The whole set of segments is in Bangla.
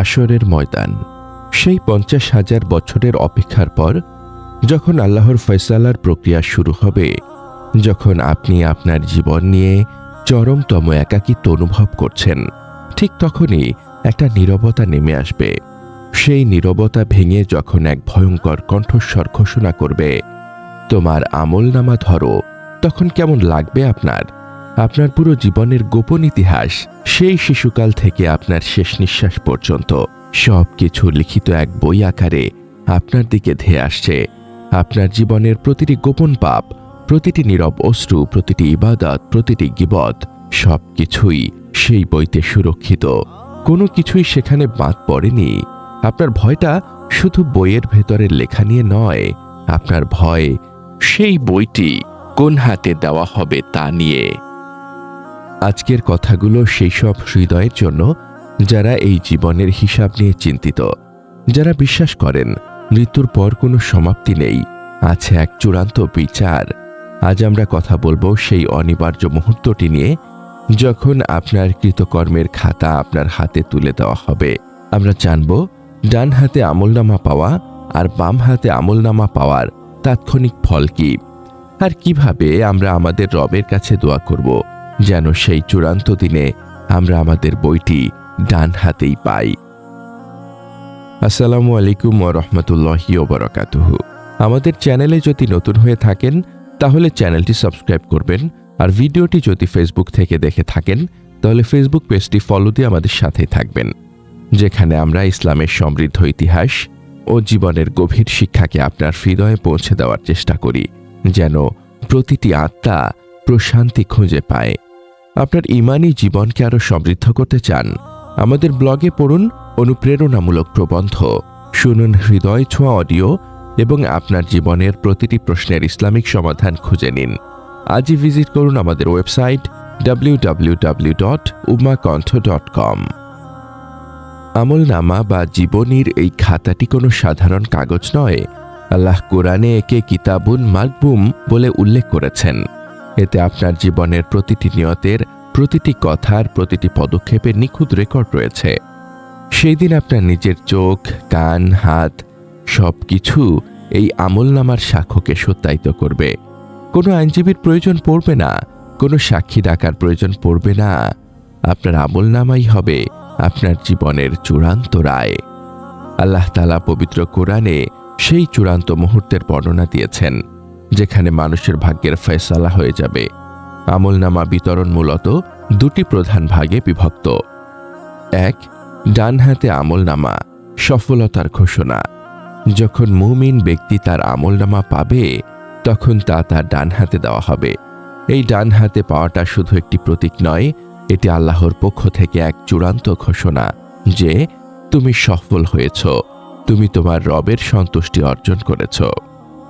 হাসরের ময়দান। সেই পঞ্চাশ হাজার বছরের অপেক্ষার পর যখন আল্লাহর ফয়সালার প্রক্রিয়া শুরু হবে, যখন আপনি আপনার জীবন নিয়ে চরমতম একাকিত্ব অনুভব করছেন, ঠিক তখনই একটা নীরবতা নেমে আসবে। সেই নীরবতা ভেঙে যখন এক ভয়ঙ্কর কণ্ঠস্বর ঘোষণা করবে, তোমার আমল নামা ধরো, তখন কেমন লাগবে আপনার? আপনার পুরো জীবনের গোপন ইতিহাস সেই শিশুকাল থেকে আপনার শেষ নিঃশ্বাস পর্যন্ত। সব কিছু লিখিত এক বই আকারে আপনার দিকে ধেয়ে আসছে। আপনার জীবনের প্রতিটি গোপন পাপ, প্রতিটি নীরব অশ্রু, প্রতিটি ইবাদত, প্রতিটি গিবত সব কিছুই সেই বইতে সুরক্ষিত। কোনো কিছুই সেখানে বাদ পড়েনি। আপনার ভয়টা শুধু বইয়ের ভেতরের লেখা নিয়ে নয়, আপনার ভয় সেই বইটি কোন হাতে দেওয়া হবে তা নিয়ে। আজকের কথাগুলো সেই সব হৃদয়ের জন্য যারা এই জীবনের হিসাব নিয়ে চিন্তিত, যারা বিশ্বাস করেন মৃত্যুর পর কোনো সমাপ্তি নেই, আছে এক চূড়ান্ত বিচার। আজ আমরা কথা বলব সেই অনিবার্য মুহূর্তটি নিয়ে, যখন আপনার কৃতকর্মের খাতা আপনার হাতে তুলে দেওয়া হবে। আমরা জানব, ডান হাতে আমলনামা পাওয়া আর বাম হাতে আমলনামা পাওয়ার তাৎক্ষণিক ফল কি? আর কীভাবে আমরা আমাদের রবের কাছে দোয়া করব? যেন সেই চূড়ান্ত দিনে আমরা আমাদের বইটি ডান হাতেই পাই। আসসালামু আলাইকুম ও রহমতুল্লাহি ওবরাকাতুহু আমাদের চ্যানেলে যদি নতুন হয়ে থাকেন, তাহলে চ্যানেলটি সাবস্ক্রাইব করবেন আর ভিডিওটি যদি ফেসবুক থেকে দেখে থাকেন, তাহলে ফেসবুক পেজটি ফলো দিয়ে আমাদের সাথেই থাকবেন, যেখানে আমরা ইসলামের সমৃদ্ধ ইতিহাস ও জীবনের গভীর শিক্ষাকে আপনার হৃদয়ে পৌঁছে দেওয়ার চেষ্টা করি, যেন প্রতিটি আত্মা প্রশান্তি খুঁজে পায়। আপনার ইমানি জীবনকে আরও সমৃদ্ধ করতে চান, আমাদের ব্লগে পড়ুন অনুপ্রেরণামূলক প্রবন্ধ। শুনুন হৃদয় ছোঁয়া অডিও এবং আপনার জীবনের প্রতিটি প্রশ্নের ইসলামিক সমাধান খুঁজে নিন। আজই ভিজিট করুন আমাদের ওয়েবসাইট কম আমলনামা বা জীবনীর এই খাতাটি কোনো সাধারণ কাগজ নয়। আল্লাহ কোরআনে একে কিতাবুন মাকবুম বলে উল্লেখ করেছেন। এতে আপনার জীবনের প্রতিটি নিয়তের, প্রতিটি কথার, প্রতিটি পদক্ষেপের নিখুঁত রেকর্ড রয়েছে। সেই দিন আপনার নিজের চোখ, কান, হাত সব কিছু এই আমলনামার সাক্ষ্যকে সত্যায়িত করবে। কোনো আইনজীবীর প্রয়োজন পড়বে না, কোনো সাক্ষী ডাকার প্রয়োজন পড়বে না। আপনার আমলনামাই হবে আপনার জীবনের চূড়ান্ত রায়। আল্লাহ তালা পবিত্র কোরআনে সেই চূড়ান্ত মুহূর্তের বর্ণনা দিয়েছেন। যেখানে মানুষের ভাগ্যের ফয়সালা হয়ে যাবে। আমলনামা বিতরণ মূলত দুটি প্রধান ভাগে বিভক্ত। এক, ডান হাতে আমলনামা, সফলতার ঘোষণা। যখন মুমিন ব্যক্তি তার আমলনামা পাবে, তখন তা তার ডান হাতে দেওয়া হবে। এই ডান হাতে পাওয়াটা শুধু একটি প্রতীক নয়, এটি আল্লাহর পক্ষ থেকে এক চূড়ান্ত ঘোষণা যে, তুমি সফল হয়েছ, তুমি তোমার রবের সন্তুষ্টি অর্জন করেছ।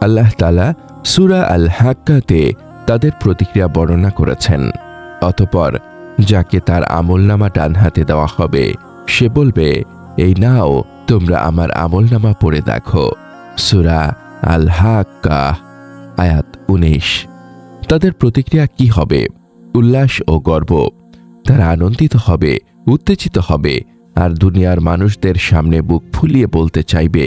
আল্লাহ তালা সুরা আল হাক্কাতে তাদের প্রতিক্রিয়া বর্ণনা করেছেন। অতপর যাকে তার আমলনামা ডান হাতে দেওয়া হবে, সে বলবে, এই নাও, তোমরা আমার আমলনামা পড়ে দেখো। সুরা আল হাক্কা আয়াত উনিশ। তাদের প্রতিক্রিয়া কি হবে? উল্লাস ও গর্ব। তারা আনন্দিত হবে, উত্তেজিত হবে, আর দুনিয়ার মানুষদের সামনে বুক ফুলিয়ে বলতে চাইবে,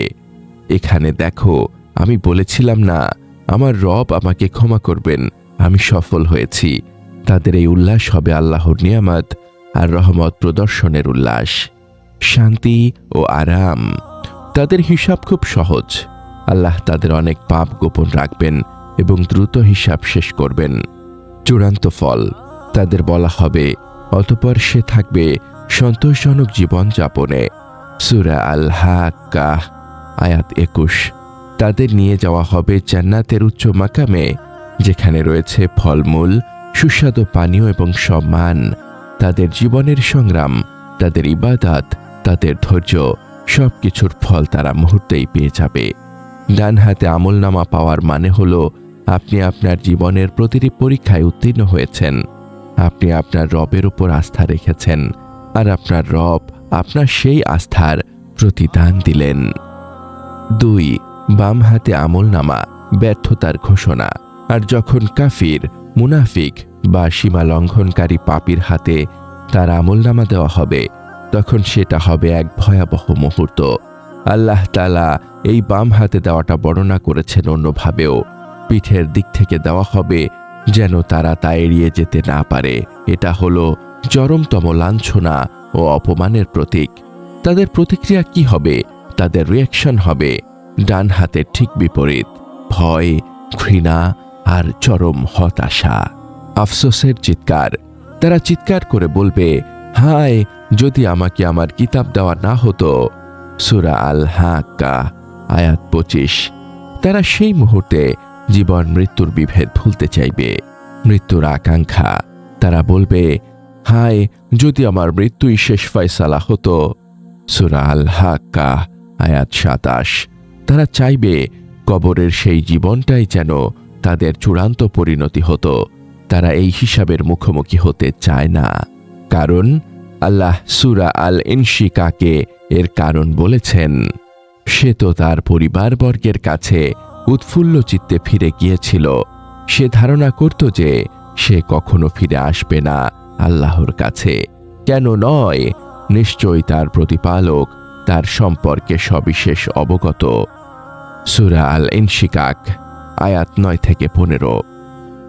এখানে দেখো আমি বলেছিলাম না, আমার রব আমাকে ক্ষমা করবেন, আমি সফল হয়েছি। তাদের এই উল্লাস হবে আল্লাহর নিয়ামত আর রহমত প্রদর্শনের উল্লাস। শান্তি ও আরাম, তাদের হিসাব খুব সহজ। আল্লাহ তাদের অনেক পাপ গোপন রাখবেন এবং দ্রুত হিসাব শেষ করবেন। চূড়ান্ত ফল, তাদের বলা হবে, অতপর সে থাকবে সন্তোষজনক জীবন যাপনে সুরা আল হাক্কাহ আয়াত একুশ। তাদের নিয়ে যাওয়া হবে জান্নাতের উচ্চ মাকামে, যেখানে রয়েছে ফলমূল, সুস্বাদু পানীয় এবং সম্মান। তাদের জীবনের সংগ্রাম, তাদের ইবাদাত, তাদের ধৈর্য সব কিছুর ফল তারা মুহূর্তেই পেয়ে যাবে। ডান হাতে আমলনামা পাওয়ার মানে হল, আপনি আপনার জীবনের প্রতিটি পরীক্ষায় উত্তীর্ণ হয়েছেন। আপনি আপনার রবের উপর আস্থা রেখেছেন, আর আপনার রব আপনার সেই আস্থার প্রতিদান দিলেন। দুই বাম হাতে আমলনামা, ব্যর্থতার ঘোষণা। আর যখন কাফির, মুনাফিক বা সীমা লঙ্ঘনকারী পাপির হাতে তার আমলনামা দেওয়া হবে, তখন সেটা হবে এক ভয়াবহ মুহূর্ত। আল্লাহ তালা এই বাম হাতে দেওয়াটা বর্ণনা করেছেন অন্যভাবেও। পিঠের দিক থেকে দেওয়া হবে যেন তারা তা এড়িয়ে যেতে না পারে। এটা হলো চরমতম লাঞ্ছনা ও অপমানের প্রতীক। তাদের প্রতিক্রিয়া কি হবে? তাদের রিয়াকশন হবে? ডান হাতের ঠিক বিপরীত, ভয়, ঘৃণা আর চরম হতাশা। আফসোসের চিৎকার। তারা চিৎকার করে বলবে, হায়, যদি আমাকে আমার কিতাব দেওয়া না হতো। সুরা আল হাক্কা আয়াত পঁচিশ। তারা সেই মুহূর্তে জীবন মৃত্যুর বিভেদ ভুলতে চাইবে। মৃত্যুর আকাঙ্ক্ষা। তারা বলবে, হায়, যদি আমার মৃত্যুই শেষ ফয়সালা হতো। সুরা আল হাক্কা আয়াত সাতাশ। তারা চাইবে কবরের সেই জীবনটাই যেন তাদের চূড়ান্ত পরিণতি হতো। তারা এই হিসাবের মুখোমুখি হতে চায় না। কারণ আল্লাহ সুরা আল ইনশিকাকে এর কারণ বলেছেন, সে তো তার পরিবারবর্গের কাছে উৎফুল্ল চিত্তে ফিরে গিয়েছিল। সে ধারণা করত যে সে কখনো ফিরে আসবে না আল্লাহর কাছে। কেন নয়, নিশ্চয়ই তার প্রতিপালক তার সম্পর্কে সবিশেষ অবগত। সুরা আল ইনশিকাক আয়াত নয় থেকে পনেরো।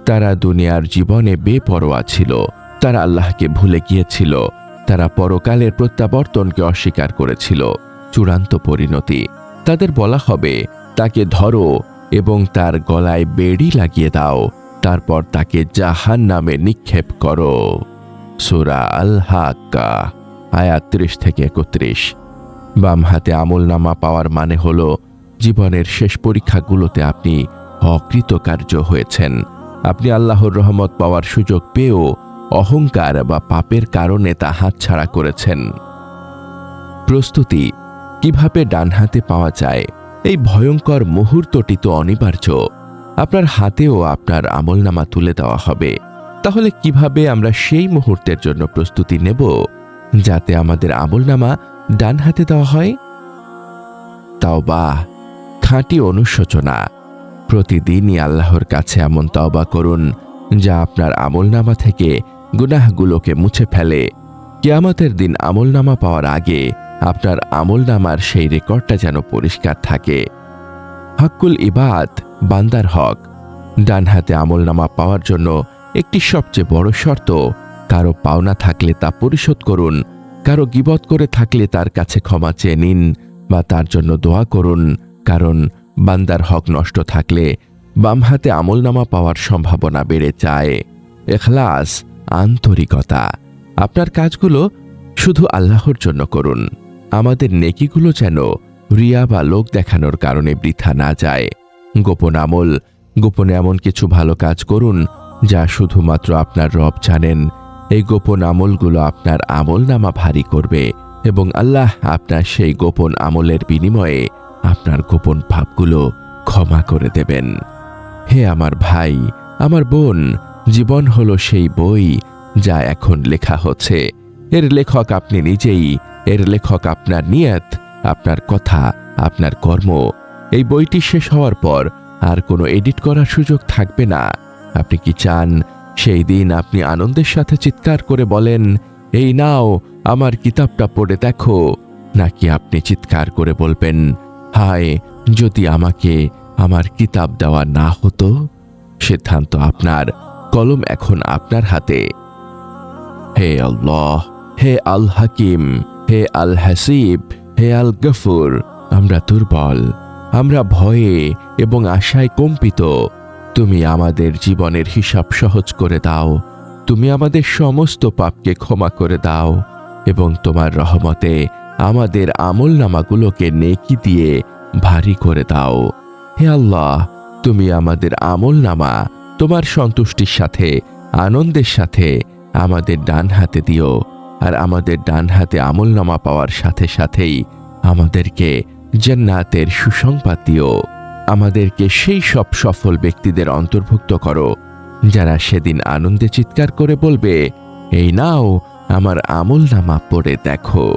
তারা দুনিয়ার জীবনে বেপরোয়া ছিল। তারা আল্লাহকে ভুলে গিয়েছিল। তারা পরকালের প্রত্যাবর্তনকে অস্বীকার করেছিল। চূড়ান্ত পরিণতি। তাদের বলা হবে, তাকে ধরো এবং তার গলায় বেড়ি লাগিয়ে দাও। তারপর তাকে জাহান নামে নিক্ষেপ করো। সুরা আল হাক্কা আয়াত ত্রিশ থেকে একত্রিশ। বাম হাতে আমল নামা পাওয়ার মানে হল জীবনের শেষ পরীক্ষাগুলোতে আপনি অকৃতকার্য হয়েছেন। আপনি আল্লাহর রহমত পাওয়ার সুযোগ পেয়েও অহংকার বা পাপের কারণে তা হাতছাড়া করেছেন। প্রস্তুতি, কীভাবে ডান হাতে পাওয়া যায়, এই ভয়ঙ্কর মুহূর্তটি তো অনিবার্য। আপনার হাতেও আপনার আমলনামা তুলে দেওয়া হবে। তাহলে কীভাবে আমরা সেই মুহূর্তের জন্য প্রস্তুতি নেব, যাতে আমাদের আমলনামা ডান হাতে দেওয়া হয়? তাও বা খাঁটি অনুশোচনা। প্রতিদিনই আল্লাহর কাছে এমন তওবা করুন, যা আপনার আমলনামা থেকে গুনাহগুলোকে মুছে ফেলে। কেয়ামতের দিন আমলনামা পাওয়ার আগে আপনার আমলনামার সেই রেকর্ডটা যেন পরিষ্কার থাকে। হকুল ইবাদ, বান্দার হক ডান হাতে আমলনামা পাওয়ার জন্য একটি সবচেয়ে বড় শর্ত, কারও পাওনা থাকলে তা পরিশোধ করুন, কারও গিবত করে থাকলে তার কাছে ক্ষমা চেয়ে নিন বা তার জন্য দোয়া করুন কারণ বান্দার হক নষ্ট থাকলে বাম হাতে আমলনামা পাওয়ার সম্ভাবনা বেড়ে যায়। এখলাস, আন্তরিকতা, আপনার কাজগুলো শুধু আল্লাহর জন্য করুন। আমাদের নেকিগুলো যেন রিয়া বা লোক দেখানোর কারণে বৃথা না যায়। গোপন আমল, গোপনে এমন কিছু ভালো কাজ করুন যা শুধুমাত্র আপনার রব জানেন। এই গোপন আমলগুলো আপনার আমল নামা ভারী করবে এবং আল্লাহ আপনার সেই গোপন আমলের বিনিময়ে আপনার গোপন ভাবগুলো ক্ষমা করে দেবেন। হে আমার ভাই, আমার বোন, জীবন হলো সেই বই যা এখন লেখা হচ্ছে। এর লেখক আপনি নিজেই, এর লেখক আপনার নিয়ত, আপনার কথা, আপনার কর্ম। এই বইটি শেষ হওয়ার পর আর কোনো এডিট করার সুযোগ থাকবে না। আপনি কি চান সেই দিন আপনি আনন্দের সাথে চিৎকার করে বলেন, এই নাও, আমার কিতাবটা পড়ে দেখো, নাকি আপনি চিৎকার করে বলবেন হায়, যদি আমাকে আমার কিতাব দেওয়া না হতো, সিদ্ধান্ত আপনার, কলম এখন আপনার হাতে। হে আল্লাহ, হে আল হাকিম হে আল হাসিব হে আল গফুর আমরা দুর্বল, আমরা ভয়ে এবং আশায় কম্পিত। তুমি আমাদের জীবনের হিসাব সহজ করে দাও, তুমি আমাদের সমস্ত পাপকে ক্ষমা করে দাও এবং তোমার রহমতে আমাদের আমল নামাগুলোকে নেকি দিয়ে ভারী করে দাও। হে আল্লাহ, তুমি আমাদের আমল নামা তোমার সন্তুষ্টির সাথে, আনন্দের সাথে আমাদের ডান হাতে দিও আর আমাদের ডান হাতে আমল নামা পাওয়ার সাথে সাথেই আমাদেরকে জান্নাতের সুসংবাদ দিও। আমাদেরকে সেই সব সফল ব্যক্তিদের অন্তর্ভুক্ত করো, যারা সেদিন আনন্দে চিৎকার করে বলবে, এই নাও, আমার আমল নামা পড়ে দেখো।